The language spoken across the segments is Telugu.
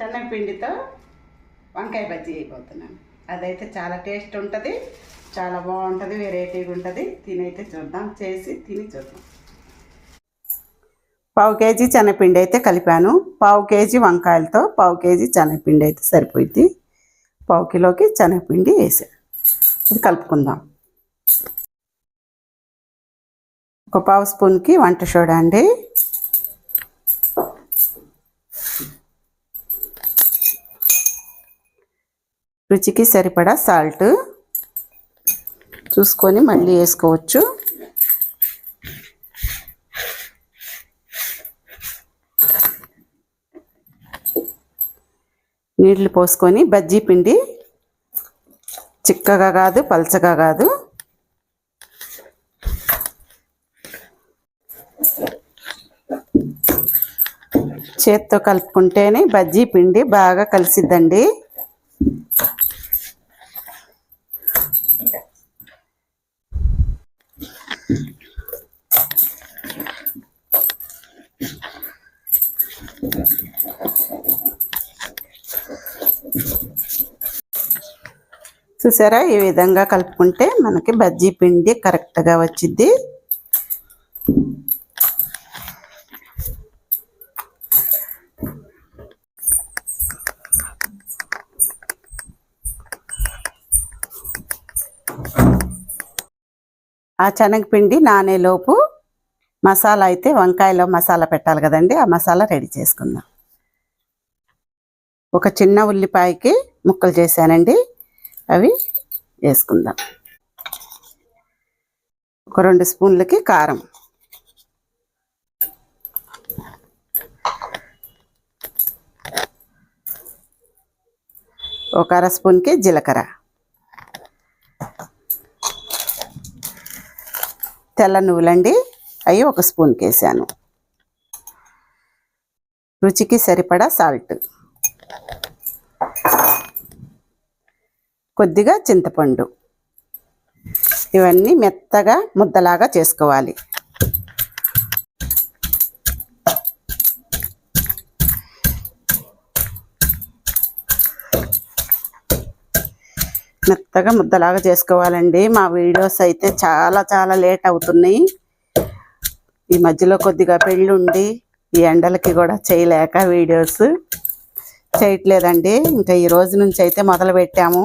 శనగపిండితో వంకాయ బజ్జీ అయిపోతున్నాను. అదైతే చాలా టేస్ట్ ఉంటుంది చాలా బాగుంటుంది వెరైటీగా ఉంటుంది. తినైతే చూద్దాం చేసి తిని చూద్దాం. పావు కేజీ శనగపిండి అయితే కలిపాను. పావు కేజీ వంకాయలతో పావు కేజీ శనగపిండి అయితే సరిపోయింది. పావు కిలోకి శనగపిండి వేసాను అది కలుపుకుందాం. ఒక పావు స్పూన్కి వంట సోడా అండి. రుచికి సరిపడా సాల్ట్ చూసుకొని మళ్ళీ వేసుకోవచ్చు. నీళ్ళు పోసుకొని బజ్జీ పిండి చిక్కగా కాదు పలచగా కాదు. చేత్తో కలుపుకుంటేనే బజ్జీ పిండి బాగా కలిసిద్దండి. చూసారా? ఈ విధంగా కలుపుకుంటే మనకి బజ్జీ పిండి కరెక్ట్గా వచ్చిద్ది. ఆ శనగపిండి నానేలోపు మసాలా అయితే వంకాయలో మసాలా పెట్టాలి కదండి. ఆ మసాలా రెడీ చేసుకుందాం. ఒక చిన్న ఉల్లిపాయకి ముక్కలు చేశానండి. అవి వేసుకుందాం. ఒక రెండు స్పూన్లకి కారం. ఒక అర స్పూన్కి జీలకర్ర. తెల్ల నువ్వులండి. అవి ఒక స్పూన్కి వేసాను రుచికి సరిపడా సాల్ట్. కొద్దిగా చింతపండు. ఇవన్నీ మెత్తగా ముద్దలాగా చేసుకోవాలి. మెత్తగా ముద్దలాగా చేసుకోవాలండి. మా వీడియోస్ అయితే చాలా చాలా లేట్ అవుతున్నాయి. ఈ మధ్యలో కొద్దిగా పెళ్ళి ఉండి ఈ ఎండలకి కూడా చేయలేక వీడియోస్ చేయట్లేదండి. ఇంకా ఈ రోజు నుంచి అయితే మొదలు పెట్టాము.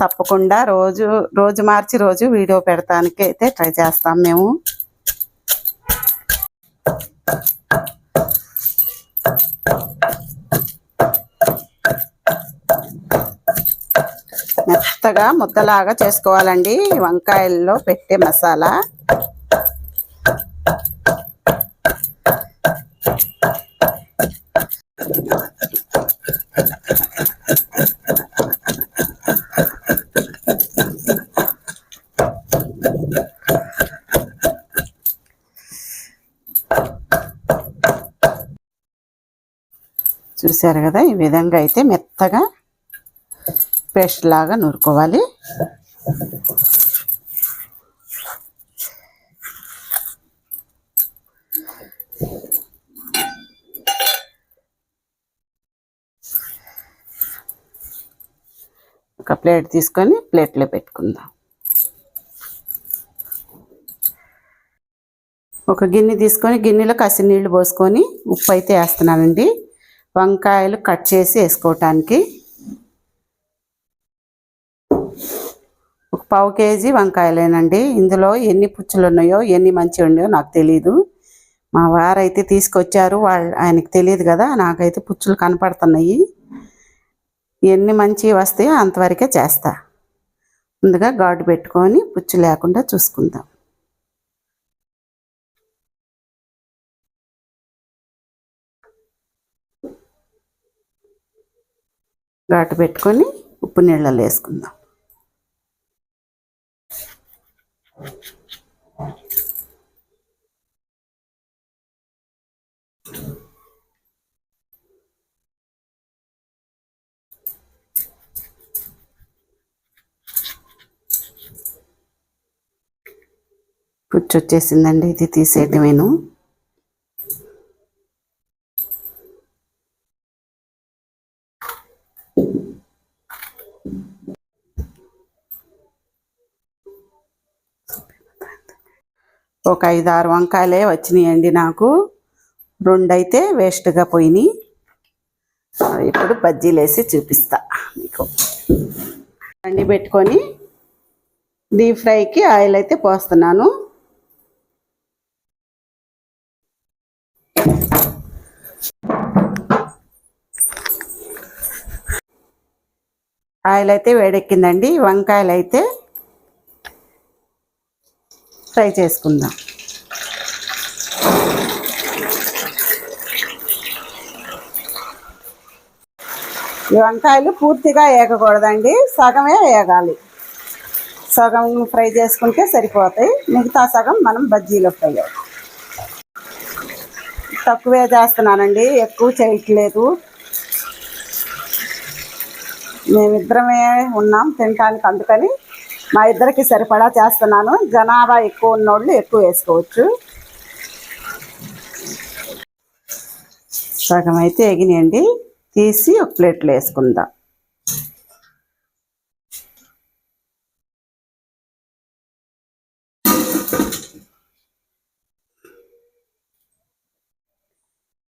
తప్పకుండా రోజు రోజు మార్చి రోజు వీడియో పెడతానికి అయితే ట్రై చేస్తాం మేము. మెత్తగా ముద్దలాగా చేసుకోవాలండి. వంకాయల్లో పెట్టే మసాలా. చూశారు కదా? ఈ విధంగా అయితే మెత్తగా పేస్ట్ లాగా నూరుకోవాలి. ఒక ప్లేట్ తీసుకొని ప్లేట్లో పెట్టుకుందాం. ఒక గిన్నె తీసుకొని గిన్నెలో కసి నీళ్ళు పోసుకొని ఉప్పు అయితే వేస్తున్నానండి. వంకాయలు కట్ చేసి వేసుకోవటానికి పావు కేజీ వంకాయలేనండి. ఇందులో ఎన్ని పుచ్చులు ఉన్నాయో ఎన్ని మంచి ఉన్నాయో నాకు తెలియదు మా వారైతే తీసుకొచ్చారు. వాళ్ళు ఆయనకి తెలియదు కదా నాకైతే పుచ్చులు కనపడుతున్నాయి. ఎన్ని మంచి వస్తాయో అంతవరకే చేస్తా. ముందుగా గాడు పెట్టుకొని పుచ్చు లేకుండా చూసుకుందాం. ఘాటు పెట్టుకొని ఉప్పు నీళ్ళలో వేసుకుందాం. కూర్చొచ్చేసిందండి ఇది తీసేయటమేను ఒక ఐదు ఆరు వంకాయలే వచ్చినాయండి నాకు. రెండైతే వేస్ట్గా పోయినాయి. ఇప్పుడు బజ్జీలు వేసి చూపిస్తా మీకు. అండి పెట్టుకొని డీప్ ఫ్రైకి ఆయిల్ అయితే పోస్తున్నాను. ఆయిల్ అయితే వేడెక్కిందండి. వంకాయలు అయితే ఫ్రై చేసుకుందాం. ఈ వంకాయలు పూర్తిగా వేయకూడదండి సగమే వేగాలి సగం ఫ్రై చేసుకుంటే సరిపోతాయి మిగతా సగం మనం బజ్జీలో ఫ్రై తక్కువే చేస్తున్నానండి ఎక్కువ చేయట్లేదు. మేమిద్దరమే ఉన్నాం తినటానికి అందుకని మా ఇద్దరికి సరిపడా చేస్తున్నాను. జనాభా ఎక్కువ ఉన్నోళ్ళు ఎక్కువ వేసుకోవచ్చు. సగం అయితే ఎగినాయండి తీసి ఒక ప్లేట్లో వేసుకుందాం.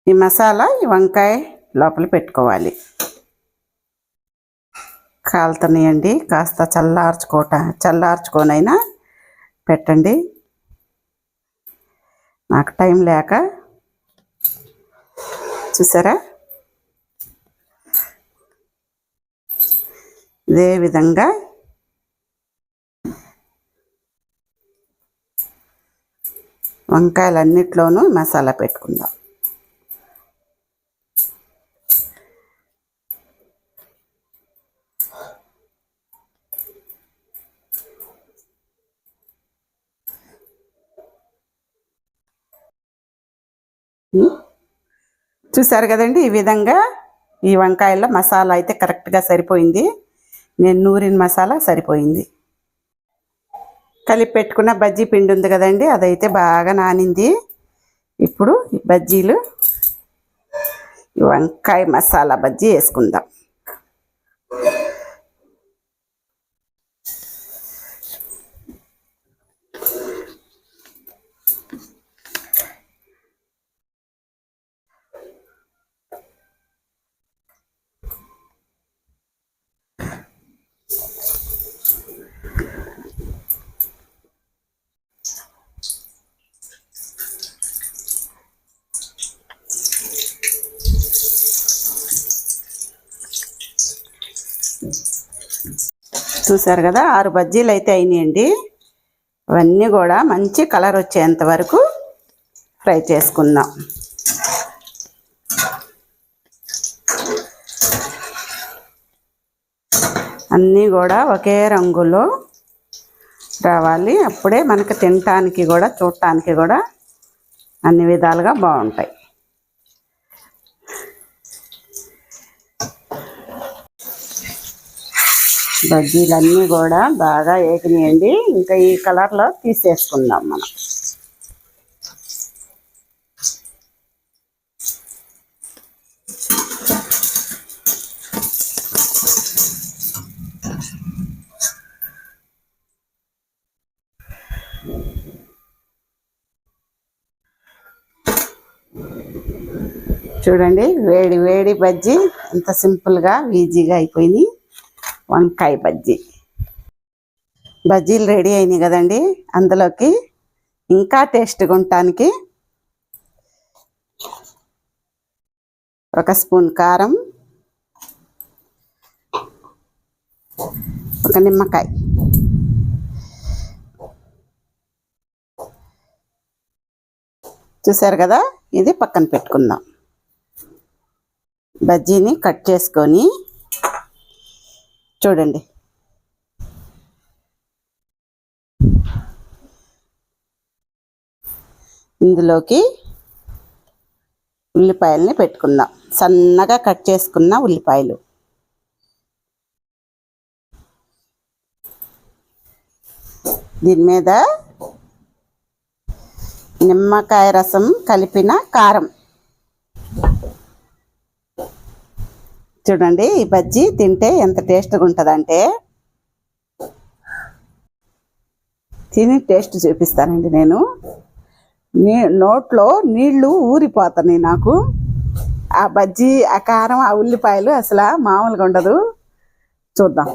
ఈ మసాలా ఈ వంకాయ లోపల పెట్టుకోవాలి. కాలుతున్నాయండి కాస్త చల్లార్చుకోట చల్లార్చుకోనైనా పెట్టండి. నాకు టైం లేక చూసారా? ఇదే విధంగా వంకాయలన్నిట్లోనూ మసాలా పెట్టుకుందాం. చూసారు కదండి ఈ విధంగా ఈ వంకాయల్లో మసాలా అయితే కరెక్ట్గా సరిపోయింది. నేను నూరిన మసాలా సరిపోయింది. కలిపి పెట్టుకున్న బజ్జీ పిండి ఉంది కదండి అదైతే బాగా నానింది. ఇప్పుడు ఈ బజ్జీలు ఈ వంకాయ మసాలా బజ్జీ వేసుకుందాం. చూసారు కదా ఆరు బజ్జీలు అయితే అయినాయండి. అవన్నీ కూడా మంచి కలర్ వచ్చేంత వరకు ఫ్రై చేసుకుందాం. అన్నీ కూడా ఒకే రంగులో రావాలి. అప్పుడే మనకి తినటానికి కూడా చూడటానికి కూడా అన్ని విధాలుగా బాగుంటాయి. బజ్జీలన్నీ కూడా బాగా ఏకినాయండి. ఇంకా ఈ కలర్లో తీసేసుకుందాం మనం. చూడండి వేడి వేడి బజ్జీ ఎంత సింపుల్గా ఈజీగా అయిపోయినాయి వంకాయ బజ్జీ. బజ్జీలు రెడీ అయినాయి కదండి. అందులోకి ఇంకా టేస్ట్గా ఉండటానికి ఒక స్పూన్ కారం ఒక నిమ్మకాయ. చూసారు కదా? ఇది పక్కన పెట్టుకుందాం. బజ్జీని కట్ చేసుకొని చూడండి. ఇందులోకి ఉల్లిపాయల్ని పెట్టుకుందాం. సన్నగా కట్ చేసుకున్న ఉల్లిపాయలు. దీని మీద నిమ్మకాయ రసం కలిపిన కారం. చూడండి ఈ బజ్జీ తింటే ఎంత టేస్ట్గా ఉంటుందంటే తిని టేస్ట్ చూపిస్తానండి నేను. నీ నోట్లో నీళ్ళు ఊరిపోతున్నాయి నాకు. ఆ బజ్జీ ఆ కారం ఆ ఉల్లిపాయలు అసలు మామూలుగా ఉండదు. చూద్దాం.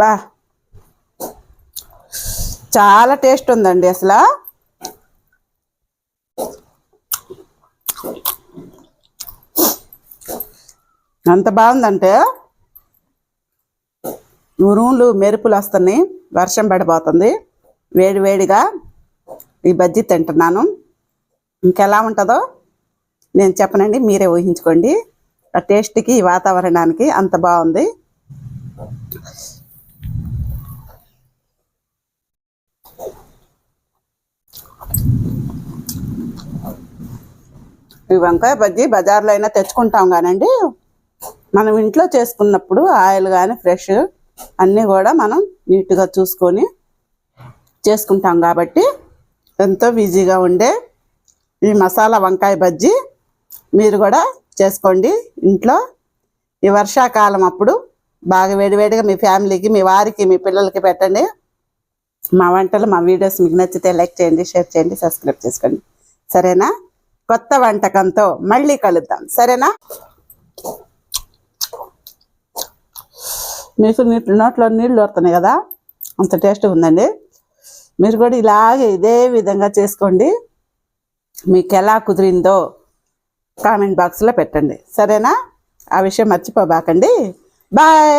బా. చాలా టేస్ట్ ఉందండి అసలు. అంత బాగుందంటే ఉరుములు మెరుపులు వస్తున్నాయి వర్షం పడిపోతుంది. వేడి వేడిగా ఈ బజ్జీ తింటున్నాను. ఇంకెలా ఉంటుందో నేను చెప్పనండి మీరే ఊహించుకోండి. ఆ టేస్ట్కి ఈ వాతావరణానికి అంత బాగుంది. ఈ వంకాయ బజ్జీ బజార్లో అయినా తెచ్చుకుంటాం కానండి. మనం ఇంట్లో చేసుకున్నప్పుడు ఆయిల్ కానీ ఫ్రెష్ అన్నీ కూడా మనం నీట్గా చూసుకొని చేసుకుంటాం కాబట్టి ఎంతో ఈజీగా ఉండే ఈ మసాలా వంకాయ బజ్జీ మీరు కూడా చేసుకోండి ఇంట్లో. ఈ వర్షాకాలం అప్పుడు బాగా వేడివేడిగా మీ ఫ్యామిలీకి మీ వారికి మీ పిల్లలకి పెట్టండి. మా వంటలు మా వీడియోస్ మీకు నచ్చితే లైక్ చేయండి షేర్ చేయండి సబ్స్క్రైబ్ చేసుకోండి. సరేనా? కొత్త వంటకంతో మళ్ళీ కలుద్దాం. సరేనా? మీకు నీటి నోట్లో నీళ్ళు వస్తున్నాయి కదా? అంత టేస్ట్ ఉందండి. మీరు కూడా ఇలాగే ఇదే విధంగా చేసుకోండి. మీకు ఎలా కుదిరిందో కామెంట్ బాక్స్లో పెట్టండి. సరేనా? ఆ విషయం మర్చిపోబాకండి. బాయ్!